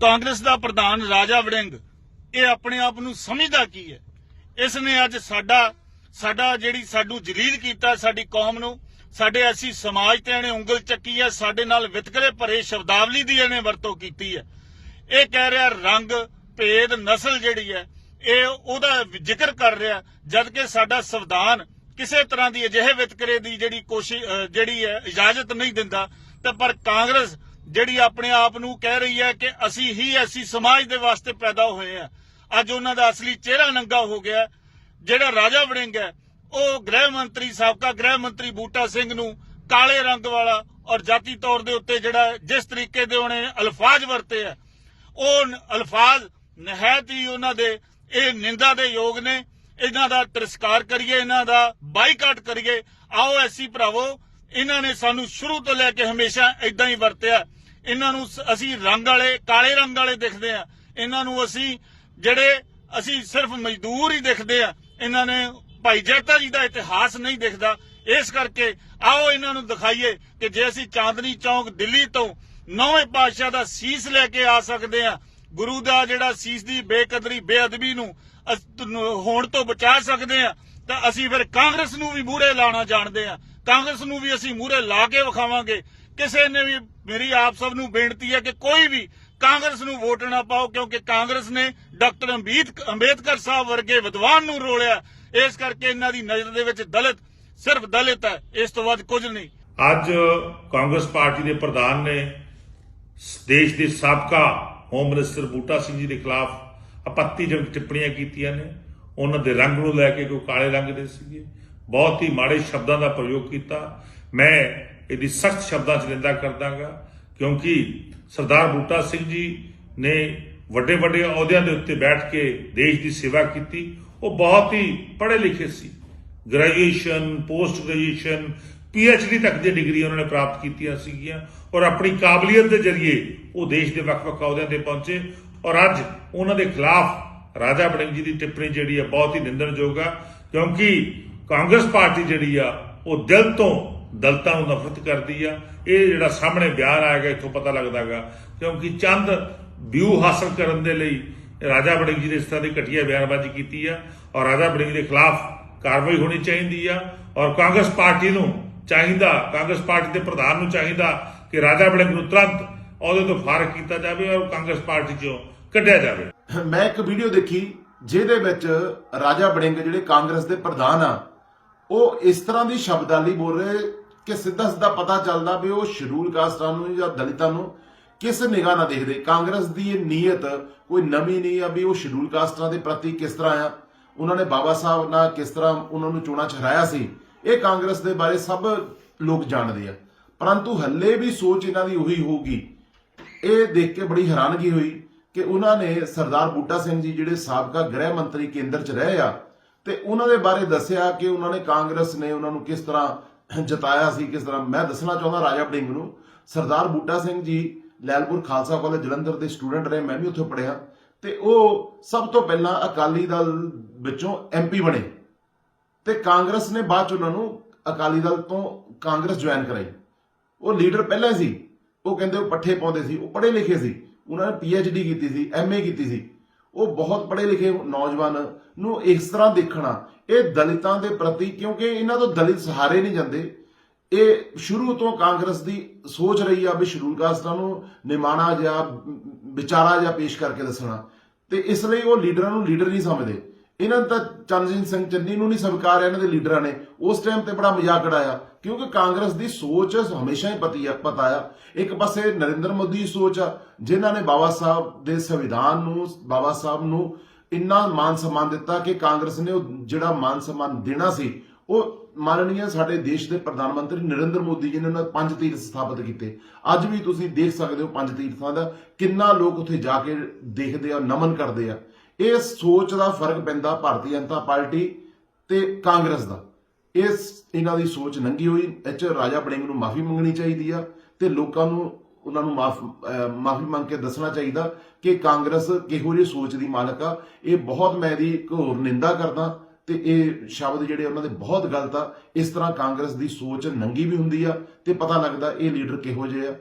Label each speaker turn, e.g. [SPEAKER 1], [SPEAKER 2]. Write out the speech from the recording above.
[SPEAKER 1] ਕਾਂਗਰਸ ਦਾ ਪ੍ਰਧਾਨ ਰਾਜਾ ਵੜਿੰਗ, ਇਹ ਆਪਣੇ ਆਪ ਨੂੰ ਸਮਝਦਾ ਕੀ ਹੈ? ਇਸ ਨੇ ਅੱਜ ਸਾਡਾ ਸਾਡਾ ਜਿਹੜੀ ਸਾਨੂੰ ਜਲੀਲ ਕੀਤਾ, ਸਾਡੀ ਕੌਮ ਨੂੰ, ਸਾਡੇ ਐਸੀ ਸਮਾਜ ਤੇ ਇਹਨੇ ਉਂਗਲ ਚੱਕੀ ਹੈ, ਸਾਡੇ ਨਾਲ ਵਿਤਕਰੇ ਭਰੇ ਸ਼ਬਦਾਵਲੀ ਦੀ ਇਹਨੇ ਵਰਤੋਂ ਕੀਤੀ ਹੈ। ਇਹ ਕਹਿ ਰਿਹਾ ਰੰਗ, ਭੇਦ, ਨਸਲ ਜਿਹੜੀ ਹੈ, ਇਹ ਉਹਦਾ ਜ਼ਿਕਰ ਕਰ ਰਿਹਾ ਜਦ ਕਿ ਸਾਡਾ ਸੰਵਿਧਾਨ ਕਿਸੇ ਤਰ੍ਹਾਂ ਦੀ ਅਜਿਹੇ ਵਿਤਕਰੇ ਦੀ ਜਿਹੜੀ ਕੋਸ਼ਿਸ਼ ਜਿਹੜੀ ਹੈ, ਇਜਾਜ਼ਤ ਨਹੀਂ ਦਿੰਦਾ, ਤੇ ਪਰ ਕਾਂਗਰਸ ਜਿਹੜੀ ਆਪਣੇ ਆਪ ਨੂੰ ਕਹਿ ਰਹੀ ਹੈ ਕਿ ਅਸੀਂ ਹੀ ਐਸੀ ਸਮਾਜ ਦੇ ਵਾਸਤੇ ਪੈਦਾ ਹੋਏ ਆ ਅੱਜ ਉਹਨਾਂ ਦਾ ਅਸਲੀ ਚਿਹਰਾ ਨੰਗਾ ਹੋ ਗਿਆ ਜਿਹੜਾ ਰਾਜਾ ਵੜਿੰਗ ਹੈ, ਉਹ ਗ੍ਰਹਿ ਮੰਤਰੀ, ਸਾਬਕਾ ਗ੍ਰਹਿ ਮੰਤਰੀ ਬੂਟਾ ਸਿੰਘ ਨੂੰ ਕਾਲੇ ਰੰਗ ਵਾਲਾ ਔਰ ਜਾਤੀ ਤੌਰ ਦੇ ਉੱਤੇ ਜਿਹੜਾ ਜਿਸ ਤਰੀਕੇ ਦੇ ਉਹਨੇ ਅਲਫਾਜ਼ ਵਰਤੇ ਆ ਉਹ ਅਲਫਾਜ਼ ਨਹਾਇਤ ਹੀ ਉਹਨਾਂ ਦੇ ਇਹ ਨਿੰਦਾ ਦੇ ਯੋਗ ਨੇ। ਇਹਨਾਂ ਦਾ ਤਿਰਸਕਾਰ ਕਰੀਏ, ਇਹਨਾਂ ਦਾ ਬਾਈਕਾਟ ਕਰੀਏ। ਆਓ ਐਸੀ ਭਰਾਵੋ, ਇਹਨਾਂ ਨੇ ਸਾਨੂੰ ਸ਼ੁਰੂ ਤੋਂ ਲੈ ਕੇ ਹਮੇਸ਼ਾ ਇਦਾਂ ਹੀ ਵਰਤਿਆ। ਇਹਨਾਂ ਨੂੰ ਅਸੀਂ ਰੰਗ ਵਾਲੇ, ਕਾਲੇ ਰੰਗ ਵਾਲੇ ਦਿਖਦੇ ਆ। ਇਹਨਾਂ ਨੂੰ ਅਸੀਂ ਜਿਹੜੇ ਅਸੀਂ ਸਿਰਫ ਮਜ਼ਦੂਰ ਹੀ ਦਿਖਦੇ ਆ, ਇਹਨਾਂ ਨੇ ਭਾਈ ਜੈਤਾ ਜੀ ਦਾ ਇਤਿਹਾਸ ਨਹੀਂ ਦਿਖਦਾ। ਇਸ ਕਰਕੇ ਆਓ ਇਹਨਾਂ ਨੂੰ ਦਿਖਾਈਏ ਕਿ ਜੇ ਅਸੀਂ ਚਾਂਦਨੀ ਚੌਂਕ ਦਿੱਲੀ ਤੋਂ ਨੌਵੇਂ ਪਾਤਸ਼ਾਹ ਦਾ ਸੀਸ ਲੈ ਕੇ ਆ ਸਕਦੇ ਆ, ਗੁਰੂ ਦਾ ਜਿਹੜਾ ਸੀਸ ਦੀ ਬੇਕਦਰੀ, ਬੇਅਦਬੀ ਨੂੰ ਨੂੰ ਹੋਣ ਤੋਂ ਬਚਾ ਸਕਦੇ ਆ, ਤਾਂ ਅਸੀਂ ਫਿਰ ਕਾਂਗਰਸ ਨੂੰ ਵੀ ਮੂਹਰੇ ਲਾਣਾ ਜਾਣਦੇ ਆ। ਕਾਂਗਰਸ ਨੂੰ ਵੀ ਅਸੀਂ ਮੂਹਰੇ ਲਾ ਕੇ ਵਿਖਾਵਾਂਗੇ। ਕਿਸੇ ਨੇ ਵੀ ਮੇਰੀ ਆਪ ਸਭ ਨੂੰ ਬੇਨਤੀ ਹੈ ਕਿ ਕੋਈ ਵੀ ਕਾਂਗਰਸ ਨੂੰ ਵੋਟ ਨਾ ਪਾਓ, ਕਿਉਂਕਿ ਕਾਂਗਰਸ ਨੇ ਡਾਕਟਰ ਅੰਬੇਦਕਰ ਸਾਹਿਬ ਵਰਗੇ ਵਿਦਵਾਨ ਨੂੰ ਰੋਲਿਆ। ਇਸ ਕਰਕੇ ਇਹਨਾਂ ਦੀ ਨਜ਼ਰ ਦੇ ਵਿੱਚ ਦਲਿਤ ਸਿਰਫ ਦਲਿਤ ਹੈ, ਇਸ ਤੋਂ ਵੱਧ ਕੁਝ ਨਹੀਂ।
[SPEAKER 2] ਅੱਜ ਕਾਂਗਰਸ ਪਾਰਟੀ ਦੇ ਪ੍ਰਧਾਨ ਨੇ ਦੇਸ਼ ਦੇ ਸਾਬਕਾ ਹੋਮ ਮਿਨਿਸਟਰ ਬੂਟਾ ਸਿੰਘ ਜੀ ਦੇ ਖਿਲਾਫ ਆਪੱਤੀਜਨਕ ਟਿੱਪਣੀਆਂ ਕੀਤੀਆਂ ਨੇ। ਉਹਨਾਂ ਦੇ ਰੰਗ ਨੂੰ ਲੈ ਕੇ ਕੋਈ ਕਾਲੇ ਰੰਗ ਦੇ ਸੀਗੇ। ਬਹੁਤ ਹੀ ਮਾੜੇ ਸ਼ਬਦਾਂ ਦਾ ਪ੍ਰਯੋਗ ਕੀਤਾ। ਮੈਂ ਇਹਦੀ ਸਖਤ ਸ਼ਬਦਾਂ 'ਚ ਨਿੰਦਾ ਕਰਦਾਗਾ ਕਿਉਂਕਿ ਸਰਦਾਰ ਬੂਟਾ ਸਿੰਘ ਜੀ ਨੇ ਵੱਡੇ ਵੱਡੇ ਅਹੁਦਿਆਂ ਦੇ ਉੱਤੇ ਬੈਠ ਕੇ ਦੇਸ਼ ਦੀ ਸੇਵਾ ਕੀਤੀ। ਉਹ ਬਹੁਤ ਹੀ ਪੜ੍ਹੇ ਲਿਖੇ ਸੀ। ਗ੍ਰੈਜੂਏਸ਼ਨ ਪੋਸਟ ਗ੍ਰੈਜੂਏਸ਼ਨ ਡੀ ਤੱਕ ਦੀ ਡਿਗਰੀ ਉਹਨਾਂ ਨੇ ਪ੍ਰਾਪਤ ਕੀਤੀਆਂ ਸੀਗੀਆਂ ਔਰ ਆਪਣੀ ਕਾਬਲੀਅਤ ਦੇ ਜ਼ਰੀਏ ਉਹ ਦੇਸ਼ ਦੇ ਵੱਖ-ਵੱਖ ਅਹੁਦਿਆਂ ਤੇ ਪਹੁੰਚੇ ਔਰ ਅੱਜ ਉਹਨਾਂ ਦੇ ਖਿਲਾਫ ਰਾਜਾ ਬੜਿੰਗ ਜੀ ਦੀ ਟਿੱਪਣੀ ਜਿਹੜੀ ਹੈ ਬਹੁਤ ਹੀ ਨਿੰਦਣਯੋਗ ਆ, ਕਿਉਂਕਿ ਕਾਂਗਰਸ ਪਾਰਟੀ ਜਿਹੜੀ ਆ, ਉਹ ਦਿਲ ਤੋਂ ਦਲਤਾਂ ਨੂੰ ਨਫ਼ਰਤ ਕਰਦੀ ਆ। ਇਹ ਜਿਹੜਾ ਸਾਹਮਣੇ ਬਿਆਨ ਆਏਗਾ ਇੱਥੋਂ ਪਤਾ ਲੱਗਦਾਗਾ ਕਿਉਂਕਿ ਚੰਦ ਵਿਊ ਹਾਸਲ ਕਰਨ ਦੇ ਲਈ ਰਾਜਾ ਬੜਿੰਗ ਜੀ ਨੇ ਇਸ ਤਰ੍ਹਾਂ ਦੀ ਘਟੀਆ ਬਿਆਨਬਾਜ਼ੀ ਕੀਤੀ ਆ ਔਰ ਰਾਜਾ ਬੜਿੰਗ ਦੇ ਖਿਲਾਫ ਕਾਰਵਾਈ ਹੋਣੀ ਚਾਹੀਦੀ ਆ ਔਰ ਕਾਂਗਰਸ ਪਾਰਟੀ ਨੂੰ ਚਾਹੀਦਾ, ਕਾਂਗਰਸ ਪਾਰਟੀ ਦੇ ਪ੍ਰਧਾਨ ਨੂੰ ਚਾਹੀਦਾ ਕਿ ਰਾਜਾ ਬੜਿੰਗ ਨੂੰ ਤੁਰੰਤ ਉਹਦੇ ਤੋਂ ਫਾਰਗ ਕੀਤਾ ਜਾਵੇ ਔਰ ਕਾਂਗਰਸ ਪਾਰਟੀ ਚੋਂ ਕੱਢਿਆ ਜਾਵੇ।
[SPEAKER 3] ਮੈਂ ਇੱਕ ਵੀਡੀਓ ਦੇਖੀ, ਜਿਹਦੇ ਵਿੱਚ ਰਾਜਾ ਬੜਿੰਗ ਜਿਹੜੇ ਕਾਂਗਰਸ ਦੇ ਪ੍ਰਧਾਨ ਆ ਉਹ ਇਸ ਤਰ੍ਹਾਂ ਦੀ ਸ਼ਬਦਾਲੀ ਬੋਲ ਰਹੇ ਕਿ ਸਿੱਧਾ ਸਿੱਧਾ ਪਤਾ ਚੱਲਦਾ ਵੀ ਉਹ ਸ਼ਡਿਊਲ ਕਾਸਟਾਂ ਨੂੰ ਜਾਂ ਦਲਿਤਾਂ ਨੂੰ ਕਿਸ ਨਿਗਾਹ ਨਾਲ ਦੇਖਦੇ। ਕਾਂਗਰਸ ਦੀ ਇਹ ਨੀਅਤ ਕੋਈ ਨਵੀਂ ਨਹੀਂ ਆ ਵੀ ਉਹ ਸ਼ਡਿਊਲ ਕਾਸਟਾਂ ਦੇ ਪ੍ਰਤੀ ਕਿਸ ਤਰ੍ਹਾਂ ਆ। ਉਹਨਾਂ ਨੇ ਬਾਬਾ ਸਾਹਿਬ ਨਾਲ ਕਿਸ ਤਰ੍ਹਾਂ ਉਹਨਾਂ ਨੂੰ ਚੋਣਾਂ 'ਚ ਹਰਾਇਆ ਸੀ। ਇਹ ਕਾਂਗਰਸ ਦੇ ਬਾਰੇ ਸਭ ਲੋਕ ਜਾਣਦੇ ਆ। ਪਰੰਤੂ ਹੱਲੇ ਵੀ ਸੋਚ ਇਹਨਾਂ ਦੀ ਉਹੀ ਹੋਊਗੀ। ਇਹ ਦੇਖ ਕੇ ਬੜੀ ਹੈਰਾਨਗੀ ਹੋਈ ਕਿ ਉਹਨਾਂ ਨੇ ਸਰਦਾਰ ਬੂਟਾ ਸਿੰਘ ਜੀ ਜਿਹੜੇ ਸਾਬਕਾ ਗ੍ਰਹਿ ਮੰਤਰੀ ਕੇਂਦਰ 'ਚ ਰਹੇ ਆ ਤੇ ਉਹਨਾਂ ਦੇ ਬਾਰੇ ਦੱਸਿਆ ਕਿ ਉਹਨਾਂ ਨੇ ਕਾਂਗਰਸ ਨੇ ਉਹਨਾਂ ਨੂੰ ਕਿਸ ਤਰ੍ਹਾਂ ਜਤਾਇਆ ਸੀ, ਕਿਸ ਤਰ੍ਹਾਂ। ਮੈਂ ਦੱਸਣਾ ਚਾਹੁੰਦਾ ਰਾਜਾ ਬੜਿੰਗ ਨੂੰ, ਸਰਦਾਰ ਬੂਟਾ ਸਿੰਘ ਜੀ ਲੈਲਪੁਰ ਖਾਲਸਾ ਕਾਲਜ ਜਲੰਧਰ ਦੇ ਸਟੂਡੈਂਟ ਰਹੇ ਮੈਂ ਵੀ ਉੱਥੇ ਪੜ੍ਹਿਆ। ਤੇ ਉਹ ਸਭ ਤੋਂ ਪਹਿਲਾਂ ਅਕਾਲੀ ਦਲ ਵਿੱਚੋਂ ਐਮਪੀ ਬਣੇ। ਤੇ ਕਾਂਗਰਸ ਨੇ ਬਾਅਦ ਚ ਉਹਨਾਂ ਨੂੰ ਅਕਾਲੀ ਦਲ ਤੋਂ ਕਾਂਗਰਸ ਜੁਆਇਨ ਕਰਾਈ। ਉਹ ਲੀਡਰ ਪਹਿਲਾਂ ਸੀ। ਉਹ ਕਹਿੰਦੇ ਉਹ ਪੱਠੇ ਪਾਉਂਦੇ ਸੀ, ਉਹ ਪੜ੍ਹੇ ਲਿਖੇ ਸੀ। ਉਹਨਾਂ ਨੇ ਪੀਐਚਡੀ ਕੀਤੀ ਸੀ ਐਮਏ ਕੀਤੀ ਸੀ। ਉਹ ਬਹੁਤ ਪੜ੍ਹੇ ਲਿਖੇ ਨੌਜਵਾਨ ਨੂੰ ਇਸ ਤਰ੍ਹਾਂ ਦੇਖਣਾ, ਇਹ ਦਲਿਤਾਂ ਦੇ ਪ੍ਰਤੀ, ਕਿਉਂਕਿ ਇਹਨਾਂ ਤੋਂ ਦਲਿਤ ਸਹਾਰੇ ਨਹੀਂ ਜਾਂਦੇ। ਇਹ ਸ਼ੁਰੂ ਤੋਂ ਕਾਂਗਰਸ ਦੀ ਸੋਚ ਰਹੀ ਆ ਵੀ ਸ਼ਡਿਊਲ ਕਾਸਟਾਂ ਨੂੰ ਨਿਮਾਣਾ ਜਾਂ ਵਿਚਾਰਾ ਜਾਂ ਪੇਸ਼ ਕਰਕੇ ਦੱਸਣਾ। ਤੇ ਇਸ ਲਈ ਉਹ ਲੀਡਰਾਂ ਨੂੰ ਲੀਡਰ ਨਹੀਂ ਸਮਝਦੇ। ਇਹਨਾਂ ਨੇ ਤਾਂ ਚੰਨਜੀਤ ਸਿੰਘ ਚੰਨੀ ਨੂੰ ਨਹੀਂ ਸਵੀਕਾਰ ਇਹਨਾਂ ਦੇ ਲੀਡਰਾਂ ਨੇ। ਉਸ ਟਾਈਮ ਤੇ ਬੜਾ ਮਜ਼ਾਕ ਉਡਾਇਆ, ਕਿਉਂਕਿ ਕਾਂਗਰਸ ਦੀ ਸੋਚ ਹਮੇਸ਼ਾ ਹੀ ਪਤੀ ਆ, ਪਤਾ ਆ। ਇੱਕ ਪਾਸੇ ਨਰਿੰਦਰ ਮੋਦੀ ਦੀ ਸੋਚ ਆ, ਜਿਨ੍ਹਾਂ ਨੇ ਬਾਬਾ ਸਾਹਿਬ ਦੇ ਸੰਵਿਧਾਨ ਨੂੰ, ਬਾਬਾ ਸਾਹਿਬ ਨੂੰ ਇੰਨਾ ਮਾਨ ਸਨਮਾਨ ਦਿੱਤਾ ਕਿ ਕਾਂਗਰਸ ਨੇ ਉਹ ਜਿਹੜਾ ਮਾਨ ਸਨਮਾਨ ਦੇਣਾ ਸੀ, ਉਹ ਮਾਨਨੀय ਸਾਡੇ ਦੇਸ਼ ਦੇ ਪ੍ਰਧਾਨ ਮੰਤਰੀ ਨਰਿੰਦਰ ਮੋਦੀ ਜੀ ਨੇ ਉਹਨਾਂ ਪੰਜ ਤੀਰਥ ਸਥਾਪਿਤ ਕੀਤੇ। ਅੱਜ ਵੀ ਤੁਸੀਂ ਦੇਖ ਸਕਦੇ ਹੋ ਪੰਜ ਤੀਰਥਾਂ ਦਾ, ਕਿੰਨਾ ਲੋਕ ਉੱਥੇ ਜਾ ਕੇ ਦੇਖਦੇ ਆ, ਨਮਨ ਕਰਦੇ ਆ। ਇਹ ਸੋਚ ਦਾ ਫ਼ਰਕ ਪੈਂਦਾ ਭਾਰਤੀ ਜਨਤਾ ਪਾਰਟੀ ਤੇ ਕਾਂਗਰਸ ਦਾ। ਇਸ ਇਹਨਾਂ ਦੀ ਸੋਚ ਨੰਗੀ ਹੋਈ, ਇਹ ਰਾਜਾ ਬੜਿੰਗ ਨੂੰ ਮਾਫੀ ਮੰਗਣੀ ਚਾਹੀਦੀ ਆ ਤੇ ਲੋਕਾਂ ਨੂੰ, ਉਹਨਾਂ ਨੂੰ ਮਾਫ ਮਾਫੀ ਮੰਗ ਕੇ ਦੱਸਣਾ ਚਾਹੀਦਾ ਕਿ ਕਾਂਗਰਸ ਕਿਹੋ ਜਿਹੀ ਸੋਚ ਦੀ ਮਾਲਕ ਆ। ਇਹ ਬਹੁਤ ਮੈਂ ਦੀ ਘੋਰ ਨਿੰਦਾ ਕਰਦਾ ਤੇ ਇਹ ਸ਼ਬਦ ਜਿਹੜੇ ਉਹਨਾਂ ਦੇ ਬਹੁਤ ਗਲਤ ਆ। ਇਸ ਤਰ੍ਹਾਂ ਕਾਂਗਰਸ ਦੀ ਸੋਚ ਨੰਗੀ ਵੀ ਹੁੰਦੀ ਆ ਤੇ ਪਤਾ ਲੱਗਦਾ ਇਹ ਲੀਡਰ ਕਿਹੋ ਜਿਹੇ ਆ।